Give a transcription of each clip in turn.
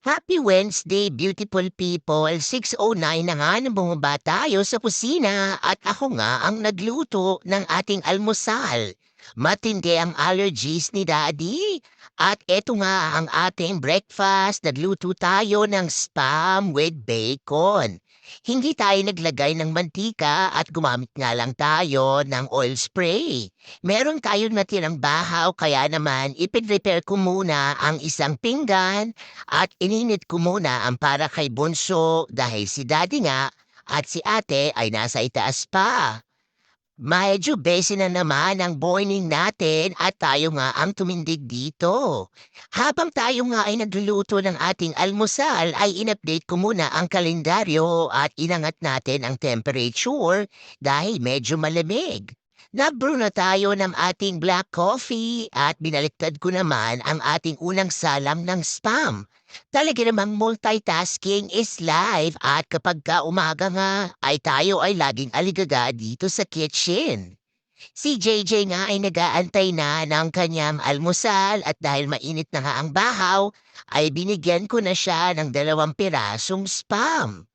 Happy Wednesday, beautiful people. 6.09 na nga nang bumaba tayo sa kusina at ako nga ang nagluto ng ating almusal. Matindi ang allergies ni Daddy. At eto nga ang ating breakfast. Nagluto tayo ng spam with bacon. Hindi tayo naglagay ng mantika at gumamit nga lang tayo ng oil spray. Meron tayong natirang bahaw kaya naman ipin-repair ko muna ang isang pinggan at ininit ko muna ang para kay Bunso dahil si Daddy nga at si ate ay nasa itaas pa. Medyo busy na naman ang morning natin at tayo nga ang tumindig dito. Habang tayo nga ay nagluluto ng ating almusal ay in-update ko muna ang kalendaryo at inangat natin ang temperature dahil medyo malamig. Nabrew na tayo ng ating black coffee at binaliktad ko naman ang ating unang salam ng spam. Talaga namang multitasking is life at kapag ka umaga nga ay tayo ay laging aligaga dito sa kitchen. Si JJ nga ay nagaantay na ng kanyang almusal at dahil mainit na nga ang bahaw, ay binigyan ko na siya ng dalawang pirasong spam.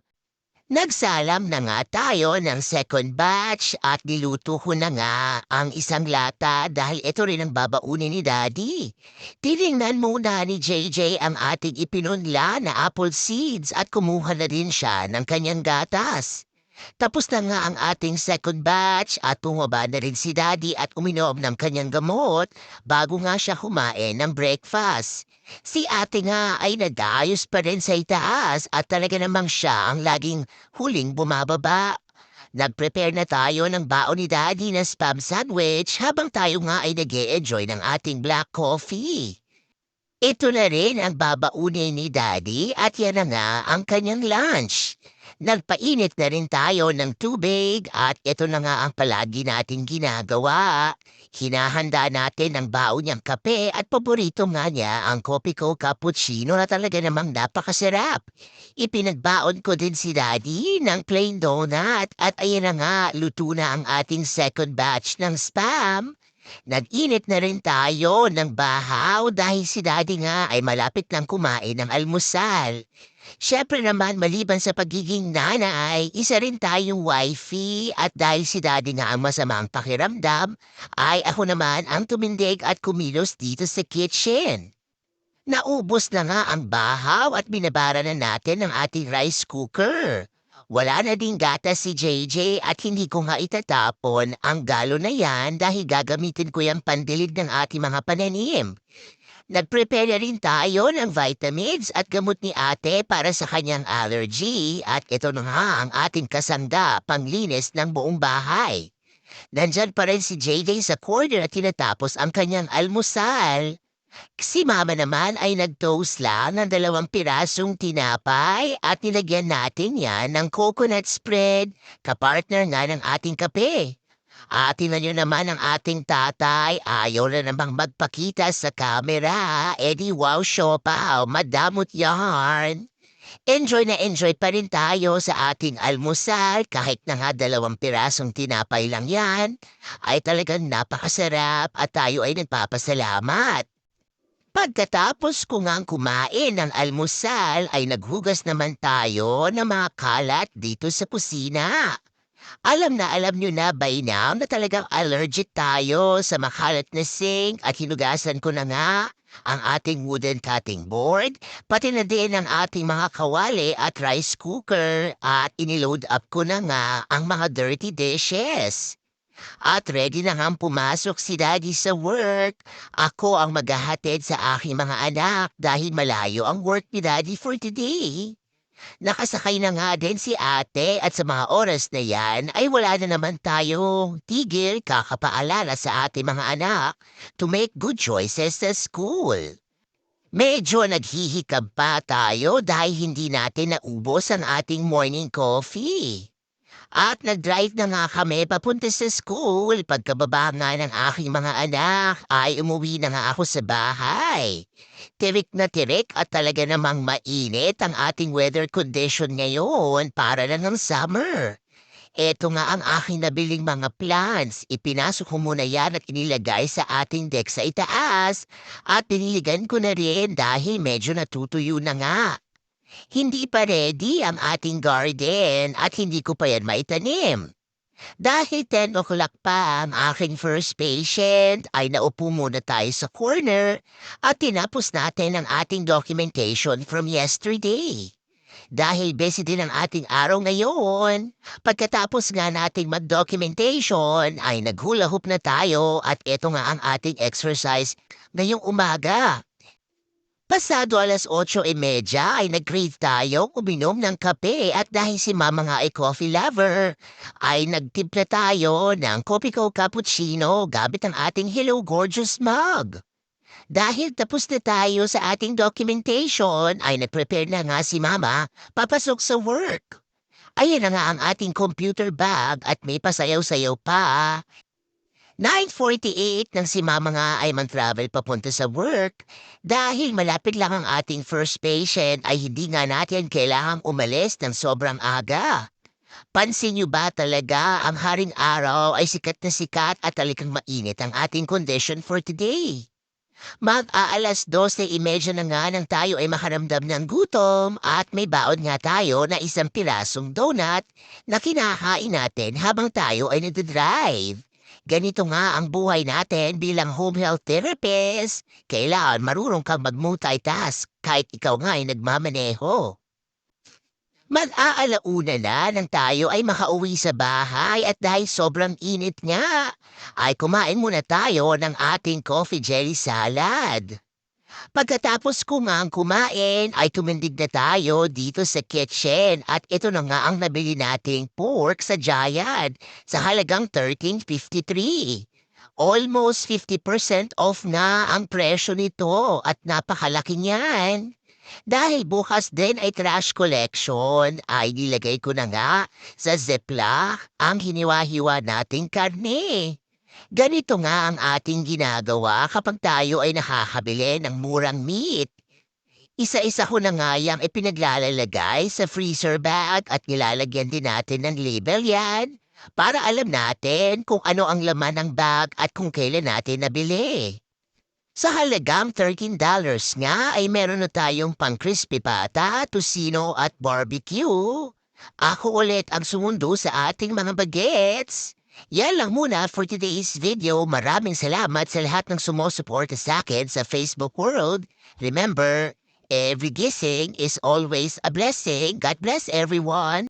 Nagsalam na nga tayo ng second batch at niluto ko na nga ang isang lata dahil ito rin ang babaunin ni Daddy. Tiningnan muna ni JJ ang ating ipinunla na apple seeds at kumuha na din siya ng kanyang gatas. Tapos na nga ang ating second batch at bumaba na rin si Daddy at uminom ng kanyang gamot bago nga siya kumain ng breakfast. Si ate nga ay nag-ayos pa rin sa itaas at talaga namang siya ang laging huling bumababa. Nag-prepare na tayo ng baon ni Daddy na spam sandwich habang tayo nga ay nag enjoy ng ating black coffee. Ito na rin ang babaunin ni Daddy at yan na nga ang kanyang lunch. Nagpainit na rin tayo ng tubig at ito na nga ang palagi natin ginagawa. Hinahanda natin ang baon niyang kape at paborito nga niya ang kopi ko cappuccino na talaga namang napakasarap. Ipinagbaon ko din si Daddy ng plain donut at ayan na nga luto na ang ating second batch ng spam. Nag-init na rin tayo ng bahaw dahil si Daddy nga ay malapit lang kumain ng almusal. Siyempre naman maliban sa pagiging nanay, isa rin tayong wifey at dahil si daddy nga ang masamang pakiramdam, ay ako naman ang tumindig at kumilos dito sa kitchen. Naubos na nga ang bahaw at binabara na natin ang ating rice cooker. Wala na ding gatas si JJ at hindi ko nga itatapon ang galo na yan dahil gagamitin ko yung pandilid ng ating mga pananim. Nag-prepare na rin tayo ng vitamins at gamot ni ate para sa kanyang allergy at ito na nga ang ating kasanda panglinis ng buong bahay. Nandyan pa rin si JJ sa corner at tinatapos ang kanyang almusal. Si mama naman ay nag-toast lang ng dalawang pirasong tinapay at nilagyan natin yan ng coconut spread, kapartner nga ng ating kape. At tingnan nyo naman ang ating tatay, ayaw na namang magpakita sa camera. E di wow, siopaw, madamot yarn. Enjoy na enjoy pa rin tayo sa ating almusal kahit na nga dalawang pirasong tinapay lang yan. Ay talagang napakasarap at tayo ay nagpapasalamat. Pagkatapos ko ngang kumain ng almusal ay naghugas naman tayo ng mga kalat dito sa kusina. Alam na alam nyo na by now na talagang allergic tayo sa makalat na sink at hinugasan ko na nga ang ating wooden cutting board, pati na din ang ating mga kawali at rice cooker at iniload up ko na nga ang mga dirty dishes. At ready na nga pumasok si daddy sa work. Ako ang maghahatid sa aking mga anak dahil malayo ang work ni daddy for today. Nakasakay na nga din si ate at sa mga oras na yan ay wala na naman tayong tigil kakapaalala sa ating mga anak to make good choices sa school. Medyo naghihikab pa tayo dahil hindi natin naubos ang ating morning coffee. At nag-drive na nga kami papunta sa school. Pagkababa nga ng aking mga anak ay umuwi na nga ako sa bahay. Tirik na tirik at talaga namang mainit ang ating weather condition ngayon para na ng summer. Eto nga ang aking nabiling mga plants. Ipinasok ko muna yan at inilagay sa ating deck sa itaas. At piniligan ko na rin dahil medyo natutuyo na nga. Hindi pa ready ang ating garden at hindi ko pa yan maitanim. Dahil 10 o'clock pa ang aking first patient ay naupo muna tayo sa corner at tinapos natin ang ating documentation from yesterday. Dahil busy din ang ating araw ngayon, pagkatapos nga nating mag-documentation ay naghula hoop na tayo at ito nga ang ating exercise ngayong umaga. Pasado alas 8.30 ay nag-crave tayo uminom ng kape at dahil si mama nga ay coffee lover, ay nagtimpla tayo ng Kopi Ko Cappuccino gamit ang ating Hello Gorgeous mug. Dahil tapos na tayo sa ating documentation, ay nag-prepare na nga si mama papasok sa work. Ayan na nga ang ating computer bag at may pasayaw-sayaw pa. 9.48 nang si mama nga ay man-travel papunta sa work. Dahil malapit lang ang ating first patient ay hindi nga natin kailangang umalis ng sobrang aga. Pansin niyo ba talaga ang haring araw ay sikat na sikat at talikang mainit ang ating condition for today? Mag-aalas 12.30 na nga nang tayo ay makaramdam ng gutom at may baon nga tayo na isang pirasong donut na kinakain natin habang tayo ay nagdadrive. Ganito nga ang buhay natin bilang home health therapist. Kailangan marunong kang mag-multitask kahit ikaw nga ay nagmamaneho. Mag-aalauna na nang tayo ay makauwi sa bahay at dahil sobrang init nga, ay kumain muna tayo ng ating coffee jelly salad. Pagkatapos ko nga ang kumain ay tumindig na tayo dito sa kitchen at ito na nga ang nabili nating pork sa Giant sa halagang 13.53. Almost 50% off na ang presyo nito at napakalaki niyan. Dahil bukas din ay trash collection, ay nilagay ko na nga sa Ziploc ang hiniwa-hiwa nating karne. Ganito nga ang ating ginagawa kapag tayo ay nakakabili ng murang meat. Isa-isa ko na nga yung ipinaglalalagay sa freezer bag at nilalagyan din natin ng label yan para alam natin kung ano ang laman ng bag at kung kailan natin nabili. Sa halagang $13 nga ay meron na tayong pang crispy pata, tosino at barbecue. Ako ulit ang sumundo sa ating mga bagets. Yan lang muna for today's video. Maraming salamat sa lahat ng sumusuporta sa akin sa Facebook world. Remember, every gising is always a blessing. God bless everyone.